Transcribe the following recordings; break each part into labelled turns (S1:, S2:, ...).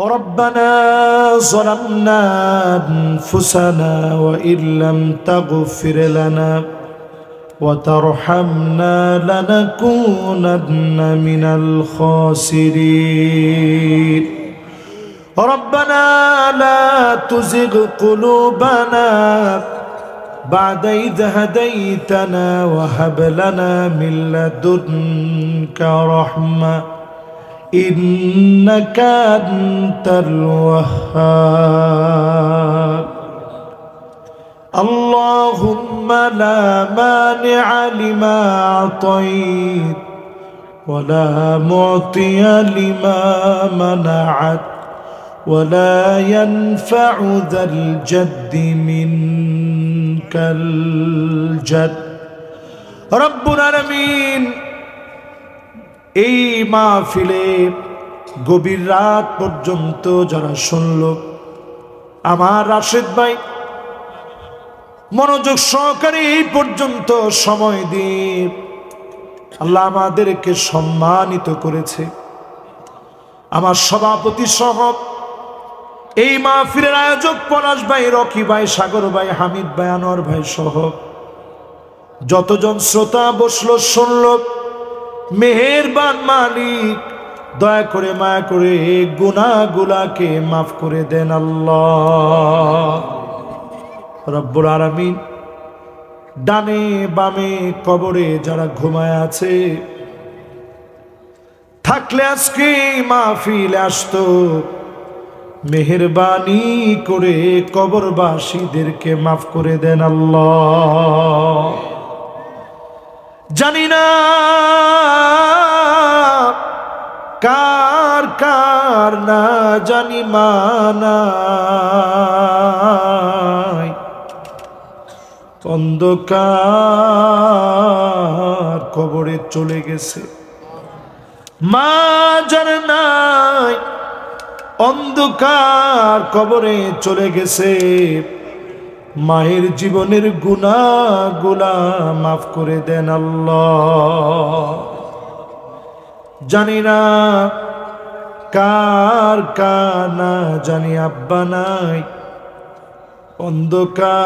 S1: ربنا ظلمنا أنفسنا وإن لم تغفر لنا وترحمنا لنكونن من الخاسرين ربنا لا تزغ قلوبنا بعد إذ هديتنا وهب لنا من لدنك رحمة إنك أنت الوهاب. اللهم لا مانع لما أعطيت ولا معطي لما منعت ولا ينفع ذا الجد منك الجد. رب العالمين এই মাহফিলে গভীর রাত পর্যন্ত যারা শুনল, আমার রাশেদ ভাই, মনোযোগ সহকারে এই পর্যন্ত সময় দিয়ে আল্লাহ আমাদেরকে সম্মানিত করেছে। আমার সভাপতি সহ এই মাহফিলের আয়োজক পলাশ ভাই, রকি ভাই, সাগর ভাই, হামিদ ভাই, আনোয়ার ভাই সহ যতজন শ্রোতা বসল, শুনল মেহেরবান মালিক, দয়া করে মায়া করে গুনাগুলাকে মাফ করে দেন আল্লাহ। রব্বুল ডানে বামে কবরে যারা ঘুমায় আছে, থাকলে আজকে মাহফিলে আসতো। মেহরবানি করে কবরবাসীদেরকে মাফ করে দেন আল্লাহ। জানি না কার কার না জানি মানাই অন্ধকার কবরে চলে গেছে। মা জান নাই, অন্ধকার কবরে চলে গেছে। মায়ের জীবনের গুণা গুলা মাফ করে দেন আল্লাহ। জানি না কার কানা, জানি আব্বা নাই। অন্ধকার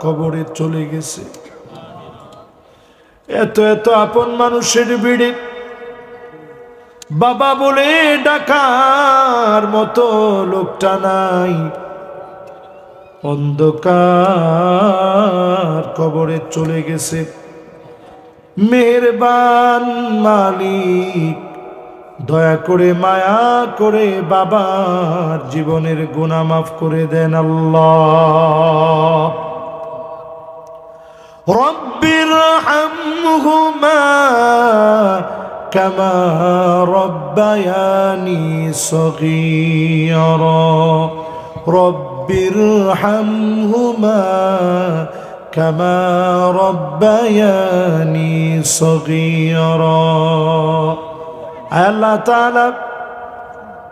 S1: কবরে চলে গেছে। এত এত আপন মানুষের ভিড়ে বাবা বলে ডাকার মতো লোকটা নাই। অন্ধকার কবরে চলে গেছে। মেহরবান মালিক, দয়া করে মায়া করে বাবার জীবনের গুণা মাফ করে দেন আল্লাহ। কামা রব্বায়ানি সগিয়র رب ارحمهما كما ربياني صغيرا আল্লাহ তাআলা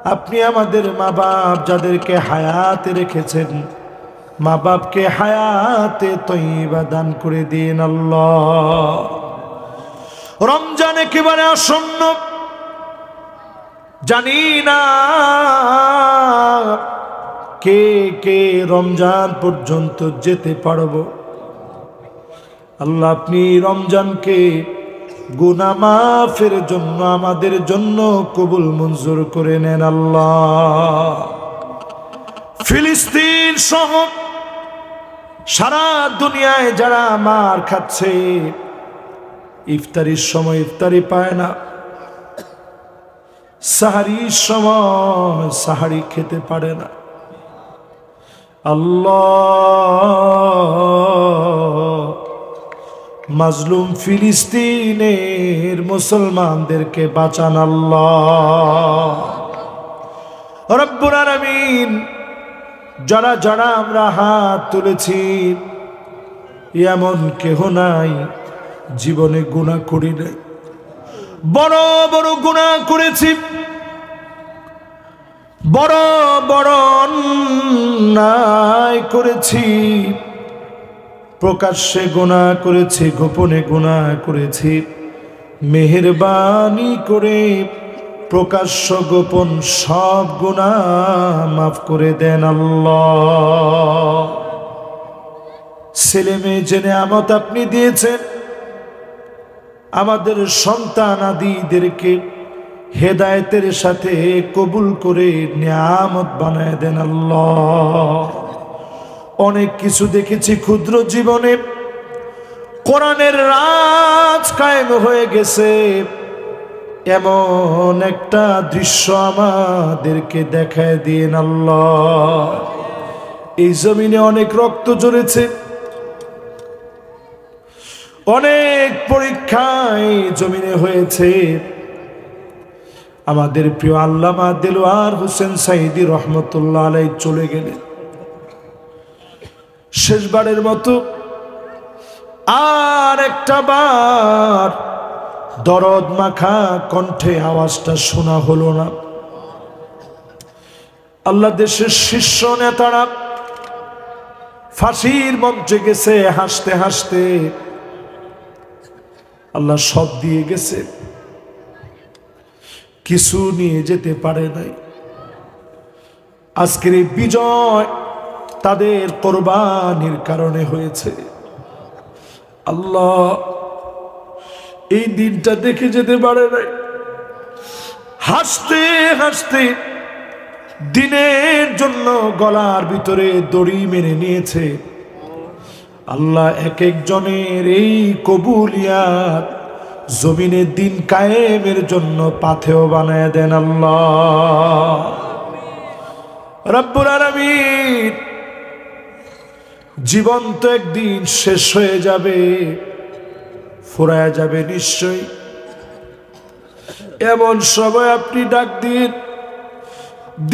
S1: আপনি আমাদের মা বাপ যাদেরকে হায়াতে রেখেছেন মা বাপকে হায়াতে তৈবা দান করে দিন আল্লাহ রমজান একেবারে আসন্ন জানি না কে কে রমজান পর্যন্ত যেতে পারব? আল্লাহ, আপনি রমজানকে গুনা মাফের জন্য, আমাদের জন্য কবুল মঞ্জুর করে নেন আল্লাহ। ফিলিস্তিন সহ সারা দুনিয়ায় যারা মার খাচ্ছে, ইফতারির সময় ইফতারি পায় না। সাহারির সময় সাহারি খেতে পারে না। আল্লাহ। মাজলুম ফিলিস্তিনের মুসলমানদেরকে বাঁচান আল্লাহ। আলামিন, যারা যারা আমরা হাত তুলেছি, এমন কেহ নাই, জীবনে গুণা করি নাই। বড় বড় গুণা করেছি। বড় বড় অন্যায় করেছি। প্রকাশ্যে গুণা করেছি, গোপনে গুণা করেছি। মেহরবানি করে প্রকাশ্য গোপন সব গুণা মাফ করে দেন আল্লাহ। ছেলে মেয়ে জেনে আমত আপনি দিয়েছেন। আমাদের সন্তান আদিদেরকে হেদায়েতের সাথে কবুল করে নিয়ামত বানায় দেন আল্লাহ। অনেক কিছু দেখেছি ক্ষুদ্র জীবনে। কোরআনের রাজ কায়েম হয়ে গেছে। এমন একটা দৃশ্য আমাদেরকে দেখায় দিন আল্লাহ। এই জমিনে অনেক রক্ত ঝরেছে। অনেক পরীক্ষায় জমিনে হয়েছে। আমাদের প্রিয় আল্লামা দেলোয়ার হোসেন সাইদি রহমতুল্লাহ আলাই চলে গেলেন। শেষবারের মতো আর একটা বার দরদ মাখা কণ্ঠে আওয়াজটা শোনা হলো না। আল্লাহ দেশের শীর্ষ নেতারা ফাঁসির মঞ্চে গেছে, হাসতে হাসতে আল্লাহ সব দিয়ে গেছে। কিছু নিয়ে যেতে পারে নাই। আজকের এই বিজয় তাদের কোরবানির কারণে হয়েছে। আল্লাহ এই দিনটা দেখে যেতে পারে নাই। হাসতে হাসতে দিনের জন্য গলার ভিতরে দড়ি মেনে নিয়েছে। আল্লাহ এক একজনের এই কবুলিয়াত জমিনে দিন কায়েমের জন্য পাথেও বানায় দেন আল্লাহ। রব্বুল আলামিন জীবন তো একদিন শেষ হয়ে যাবে, ফুরায় যাবে নিশ্চয়ই। এমন সময় আপনি ডাক দিন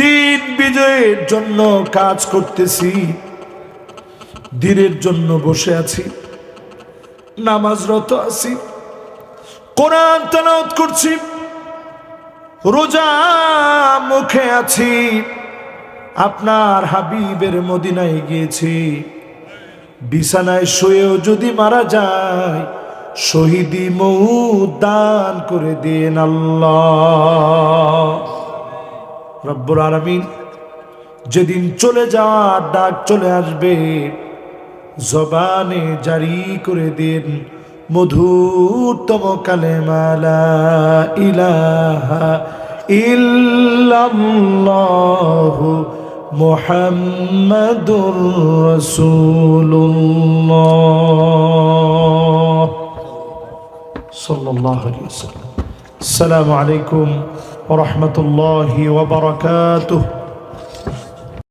S1: দিন বিজয়ের জন্য কাজ করতেছি, দিনের জন্য বসে আছি, নামাজরত আছি। কোরআন তেলাওয়াত করছি, রোজা মুখে আছি, আপনার হাবিবের মদিনায় গিয়েছি। বিছানায় শুয়েও যদি মারা যায়, শহীদি মৌ দান করে দেন আল্লাহ। রব্বুর আলমিন, যেদিন চলে যাওয়ার ডাক চলে আসবে, জবানে জারি করে দিন মধুরতম কালেমালা ইলাহা ইল্লাল্লাহ মুহাম্মাদুর রাসূলুল্লাহ। সাল্লাল্লাহু আলাইহি ওয়াসাল্লাম। আসসালামু আলাইকুম ওয়া রাহমাতুল্লাহি ওয়া বারাকাতুহু।